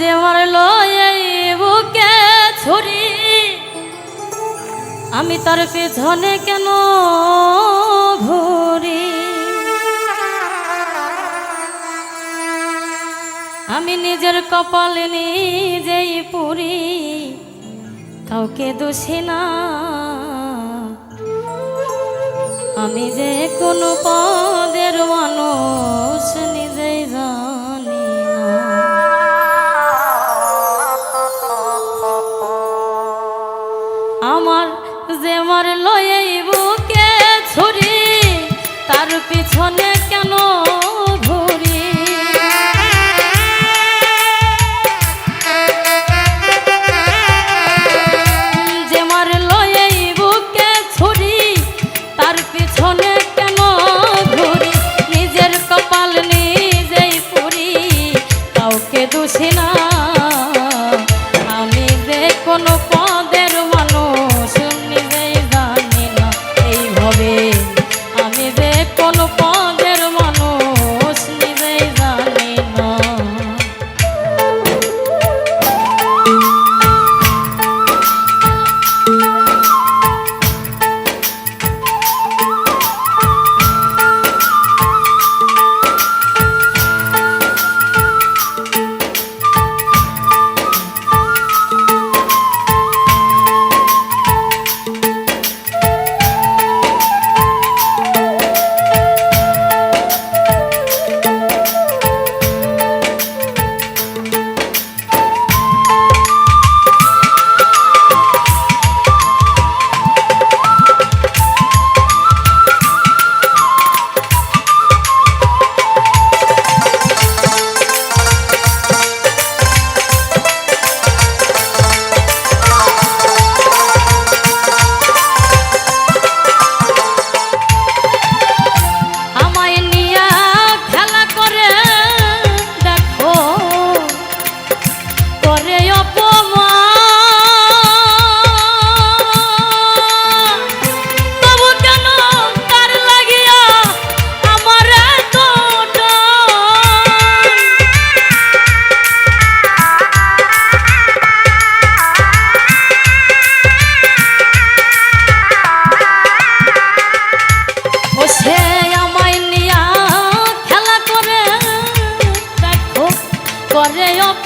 যে মারলো এই বুকে ছুরি, আমি তার পেছনে কেন ঘুরি? আমি নিজের কপালে নিজেই পুরি, কাউকে দোষী না। আমি যে কোনো পদের মানুষ যে মার লয়েই বুকে ছুরি, তার পিছনে কেন ঘুরি? যে বুকে পিছনে কেন কপাল নিজেই দোষী না করে অপমান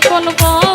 এখন